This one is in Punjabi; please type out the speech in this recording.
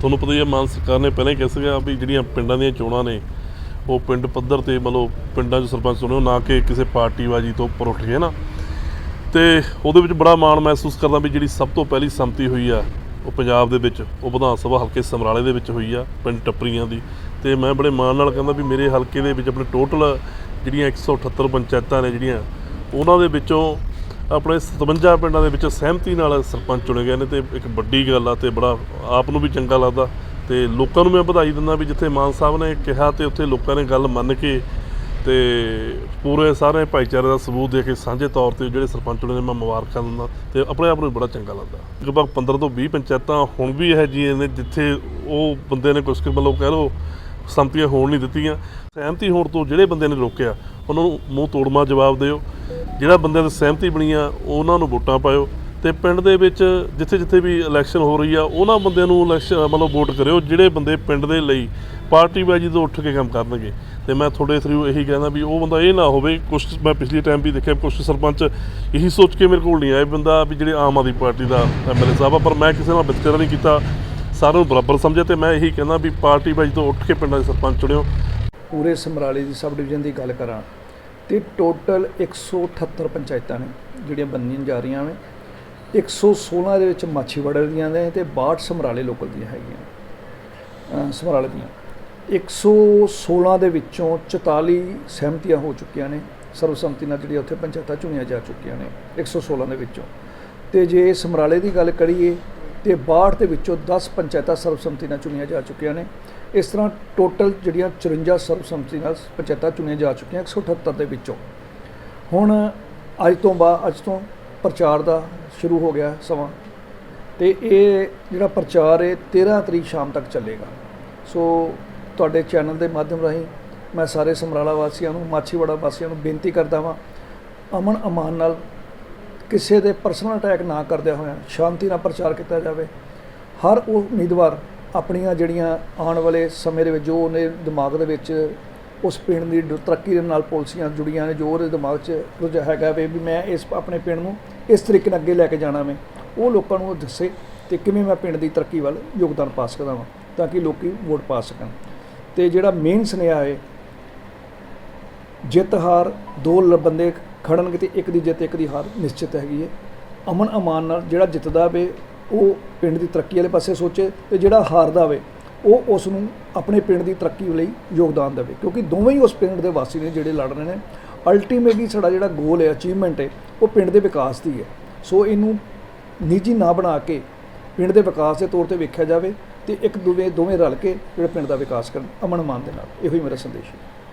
ਤੁਹਾਨੂੰ ਪਤਾ ਹੀ ਹੈ, ਮਾਨ ਸਰਕਾਰ ਨੇ ਪਹਿਲਾਂ ਹੀ ਕਿਹਾ ਸੀਗਾ ਵੀ ਜਿਹੜੀਆਂ ਪਿੰਡਾਂ ਦੀਆਂ ਚੋਣਾਂ ਨੇ, ਉਹ ਪਿੰਡ ਪੱਧਰ ਤੇ ਮਤਲਬ ਪਿੰਡਾਂ 'ਚ ਸਰਪੰਚ ਚੁਣਿਓ ਨਾ ਕਿ ਕਿਸੇ ਪਾਰਟੀਬਾਜ਼ੀ ਤੋਂ ਉੱਪਰ ਉੱਠ ਕੇ ਨਾ ਤੇ ਉਹਦੇ ਵਿੱਚ ਬੜਾ ਮਾਣ ਮਹਿਸੂਸ ਕਰਦਾ ਵੀ ਜਿਹੜੀ ਸਭ ਤੋਂ ਪਹਿਲੀ ਸੰਮਤੀ ਹੋਈ ਆ, ਉਹ ਪੰਜਾਬ ਦੇ ਵਿੱਚ, ਉਹ ਵਿਧਾਨ ਸਭਾ ਹਲਕੇ ਸਮਰਾਲੇ ਦੇ ਵਿੱਚ ਹੋਈ ਆ, ਪਿੰਡ ਟੱਪਰੀਆਂ ਦੀ। ਤੇ ਮੈਂ ਬੜੇ ਮਾਣ ਨਾਲ ਕਹਿੰਦਾ ਵੀ ਮੇਰੇ ਹਲਕੇ ਦੇ ਵਿੱਚ ਆਪਣੇ ਟੋਟਲ ਜਿਹੜੀਆਂ 178 ਪੰਚਾਇਤਾਂ ਨੇ ਜਿਹੜੀਆਂ, ਉਹਨਾਂ ਦੇ ਵਿੱਚੋਂ ਆਪਣੇ 57 ਪਿੰਡਾਂ ਦੇ ਵਿੱਚ ਸਹਿਮਤੀ ਨਾਲ ਸਰਪੰਚ ਚੁਣੇ ਗਏ ਨੇ ਤੇ ਇੱਕ ਵੱਡੀ ਗੱਲ ਆ ਤੇ ਬੜਾ ਆਪ ਨੂੰ ਵੀ ਚੰਗਾ ਲੱਗਦਾ ਤੇ ਲੋਕਾਂ ਨੂੰ ਮੈਂ ਵਧਾਈ ਦਿੰਦਾ ਵੀ ਜਿੱਥੇ ਮਾਨ ਸਾਹਿਬ ਨੇ ਕਿਹਾ ਤੇ ਉੱਥੇ ਲੋਕਾਂ ਨੇ ਗੱਲ ਮੰਨ ਕੇ ਤੇ ਪੂਰੇ ਸਾਰੇ ਭਾਈਚਾਰੇ ਦਾ ਸਬੂਤ ਦੇ ਕੇ ਸਾਂਝੇ ਤੌਰ ਤੇ ਜਿਹੜੇ ਸਰਪੰਚ ਚੁਣੇ ਨੇ, ਮੈਂ ਮੁਬਾਰਕਾਂ ਦਿੰਦਾ ਤੇ ਆਪਣੇ ਆਪ ਨੂੰ ਵੀ ਬੜਾ ਚੰਗਾ ਲੱਗਦਾ। ਲਗਭਗ 15 ਤੋਂ 20 ਪੰਚਾਇਤਾਂ ਹੁਣ ਵੀ ਇਹ ਜੀਆਂ ਨੇ ਜਿੱਥੇ ਉਹ ਬੰਦੇ ਨੇ ਕੁਛ ਕੁ ਮਤਲਬ ਕਹਿ ਲਓ ਸੰਮਤੀਆਂ ਹੋਣ ਨਹੀਂ ਦਿੱਤੀਆਂ। ਸਹਿਮਤੀ ਹੋਣ ਤੋਂ ਜਿਹੜੇ ਬੰਦੇ ਨੇ ਰੋਕਿਆ, ਉਹਨਾਂ ਨੂੰ ਮੂੰਹ ਤੋੜਮਾ ਜਵਾਬ ਦਿਓ। ਜਿਹੜਾ ਬੰਦਿਆਂ ਦੀ ਸਹਿਮਤੀ ਬਣੀ ਆ, ਉਹਨਾਂ ਨੂੰ ਵੋਟਾਂ ਪਾਇਓ ਤੇ ਪਿੰਡ ਦੇ ਵਿੱਚ ਜਿੱਥੇ ਜਿੱਥੇ ਵੀ ਇਲੈਕਸ਼ਨ ਹੋ ਰਹੀ ਆ, ਉਹਨਾਂ ਬੰਦਿਆਂ ਨੂੰ ਇਲੈਕਸ਼ਨ ਮਤਲਬ ਵੋਟ ਕਰਿਓ, ਜਿਹੜੇ ਬੰਦੇ ਪਿੰਡ ਦੇ ਲਈ ਪਾਰਟੀ ਪਾਰਟੀਬਾਜ਼ੀ ਤੋਂ ਉੱਠ ਕੇ ਕੰਮ ਕਰਨਗੇ। ਤੇ ਮੈਂ ਤੁਹਾਡੇ ਥਰੂ ਇਹੀ ਕਹਿੰਦਾ ਵੀ ਉਹ ਬੰਦਾ ਇਹ ਨਾ ਹੋਵੇ ਕੁਝ ਮੈਂ ਪਿਛਲੀ ਟਾਈਮ ਵੀ ਦੇਖਿਆ ਕੁਝ ਸਰਪੰਚ ਇਹੀ ਸੋਚ ਕੇ ਮੇਰੇ ਕੋਲ ਨਹੀਂ ਆਏ ਬੰਦਾ ਵੀ ਜਿਹੜੇ ਆਮ ਆਦਮੀ ਪਾਰਟੀ ਦਾ ਐਮਐਲਏ ਸਾਹਿਬ ਆ, ਪਰ ਮੈਂ ਕਿਸੇ ਨਾਲ ਵਿਤਕਰਾ ਨਹੀਂ ਕੀਤਾ। ਸਾਰਿਆਂ ਨੂੰ ਬਰਾਬਰ ਸਮਝਿਆ ਤੇ ਮੈਂ ਇਹੀ ਕਹਿੰਦਾ ਵੀ ਪਾਰਟੀ ਪਾਰਟੀਬਾਜ਼ੀ ਤੋਂ ਉੱਠ ਕੇ ਪਿੰਡਾਂ ਦੇ ਸਰਪੰਚ ਚੁਣਿਓ। ਪੂਰੇ ਸਮਰਾਲੇ ਦੀ ਸਬ ਡਿਵੀਜ਼ਨ ਦੀ ਗੱਲ ਕਰਾਂ ਤੇ ਟੋਟਲ 178 ਪੰਚਾਇਤਾਂ ਨੇ ਜਿਹੜੀਆਂ ਬੰਨੀਆਂ ਜਾ ਰਹੀਆਂ ਨੇ। 116 ਦੇ ਵਿੱਚ ਮਾਛੀਵਾੜੇ ਦੀਆਂ ਨੇ ਤੇ 62 ਸਮਰਾਲੇ ਲੋਕਲ ਦੀਆਂ ਹੈਗੀਆਂ ਸਮਰਾਲੇ ਦੀਆਂ। 116 ਦੇ ਵਿੱਚੋਂ 44 ਸਹਿਮਤੀਆਂ ਹੋ ਚੁੱਕੀਆਂ ਨੇ। ਸਰਵਸੰਮਤੀ ਨਾਲ ਜਿਹੜੀਆਂ ਉੱਥੇ ਪੰਚਾਇਤਾਂ ਚੁਣੀਆਂ ਜਾ ਚੁੱਕੀਆਂ ਨੇ 116 ਦੇ ਵਿੱਚੋਂ। ਤੇ ਜੇ ਸਮਰਾਲੇ ਦੀ ਗੱਲ ਕਰੀਏ ਤੇ 62 ਦੇ ਵਿੱਚੋਂ 10 ਪੰਚਾਇਤਾਂ ਸਰਬਸੰਮਤੀ ਨਾਲ ਚੁਣੀਆਂ ਜਾ ਚੁੱਕੀਆਂ ਨੇ। ਇਸ ਤਰ੍ਹਾਂ ਟੋਟਲ ਜਿਹੜੀਆਂ 54 ਸਰਬਸੰਮਤੀ ਨਾਲ ਪੰਚਾਇਤਾਂ ਚੁਣੀਆਂ ਜਾ ਚੁੱਕੀਆਂ 178 ਦੇ ਵਿੱਚੋਂ। ਹੁਣ ਅੱਜ ਤੋਂ ਬਾਅਦ ਅੱਜ ਤੋਂ ਪ੍ਰਚਾਰ ਦਾ ਸ਼ੁਰੂ ਹੋ ਗਿਆ ਸਮਾਂ ਤੇ ਇਹ ਜਿਹੜਾ ਪ੍ਰਚਾਰ ਹੈ 13 ਤਰੀਕ ਸ਼ਾਮ ਤੱਕ ਚੱਲੇਗਾ। ਸੋ ਤੁਹਾਡੇ ਚੈਨਲ ਦੇ ਮਾਧਿਅਮ ਰਾਹੀਂ ਮੈਂ ਸਾਰੇ ਸਮਰਾਲਾ ਵਾਸੀਆਂ ਨੂੰ, ਮਾਛੀਵਾੜਾ ਵਾਸੀਆਂ ਨੂੰ ਬੇਨਤੀ ਕਰਦਾ ਵਾਂ ਅਮਨ ਅਮਾਨ ਨਾਲ ਕਿਸੇ ਦੇ ਪਰਸਨਲ ਅਟੈਕ ਨਾ ਕਰਦਿਆਂ ਹੋਇਆਂ ਸ਼ਾਂਤੀ ਨਾਲ ਪ੍ਰਚਾਰ ਕੀਤਾ ਜਾਵੇ, ਹਰ ਉਹ ਉਮੀਦਵਾਰ ਆਪਣੀਆਂ ਜਿਹੜੀਆਂ ਆਉਣ ਵਾਲੇ ਸਮੇਂ ਦੇ ਵਿੱਚ, ਜੋ ਉਹਨੇ ਦਿਮਾਗ ਦੇ ਵਿੱਚ ਉਸ ਪਿੰਡ ਦੀ ਡ- ਤਰੱਕੀ ਦੇ ਨਾਲ ਪਾਲਿਸੀਆਂ ਜੁੜੀਆਂ ਨੇ, ਜੋ ਉਹਦੇ ਦਿਮਾਗ 'ਚ ਰੁਝਾ ਹੈਗਾ ਵੀ ਵੀ ਮੈਂ ਇਸ ਆਪਣੇ ਪਿੰਡ ਨੂੰ ਇਸ ਤਰੀਕੇ ਨਾਲ ਅੱਗੇ ਲੈ ਕੇ ਜਾਣਾ ਮੈਂ ਉਹ ਲੋਕਾਂ ਨੂੰ ਉਹ ਦੱਸੇ ਤੇ ਕਿਵੇਂ ਮੈਂ ਪਿੰਡ ਦੀ ਤਰੱਕੀ ਵੱਲ ਯੋਗਦਾਨ ਪਾ ਸਕਦਾ ਹਾਂ ਤਾਂ ਕਿ ਲੋਕੀ ਵੋਟ ਪਾ ਸਕਣ। ਤੇ ਜਿਹੜਾ ਮੇਨ ਸੁਨੇਹਾ ਹੈ ਜਿੱਤ ਹਾਰ ਦੋ ਲ- ਬੰਦੇ ਖੜਨਗੇ ਤੇ ਇੱਕ ਦੀ ਜਿੱਤ ਇੱਕ ਦੀ ਹਾਰ ਨਿਸ਼ਚਿਤ ਹੈਗੀ ਹੈ। ਅਮਨ ਅਮਾਨ ਨਾਲ ਜਿਹੜਾ ਜਿੱਤਦਾ ਵੇ, ਉਹ ਪਿੰਡ ਦੀ ਤਰੱਕੀ ਵਾਲੇ ਪਾਸੇ ਸੋਚੇ ਤੇ ਜਿਹੜਾ ਹਾਰਦਾ ਵੇ, ਉਹ ਉਸ ਨੂੰ ਆਪਣੇ ਪਿੰਡ ਦੀ ਤਰੱਕੀ ਲਈ ਯੋਗਦਾਨ ਦੇਵੇ। ਕਿਉਂਕਿ ਦੋਵੇਂ ਹੀ ਉਸ ਪਿੰਡ ਦੇ ਵਾਸੀ ਨੇ ਜਿਹੜੇ ਲੜ ਰਹੇ ਨੇ। ਅਲਟੀਮੇਟਲੀ ਸਾਡਾ ਜਿਹੜਾ ਗੋਲ ਹੈ ਅਚੀਵਮੈਂਟ ਹੈ, ਉਹ ਪਿੰਡ ਦੇ ਵਿਕਾਸ ਦੀ ਹੈ। ਸੋ ਇਹਨੂੰ ਨਿੱਜੀ ਨਾ ਬਣਾ ਕੇ ਪਿੰਡ ਦੇ ਵਿਕਾਸ ਦੇ ਤੌਰ ਤੇ ਵੇਖਿਆ ਜਾਵੇ ਤੇ ਇੱਕ ਦੂਵੇਂ ਦੋਵੇਂ ਰਲ ਕੇ ਜਿਹੜੇ ਪਿੰਡ ਦਾ ਵਿਕਾਸ ਕਰਨ। ਅਮਨ ਅਮਾਨ ਦੇ ਨਾਲ ਇਹੋ ਹੀ ਮੇਰਾ ਸੰਦੇਸ਼ ਹੈ।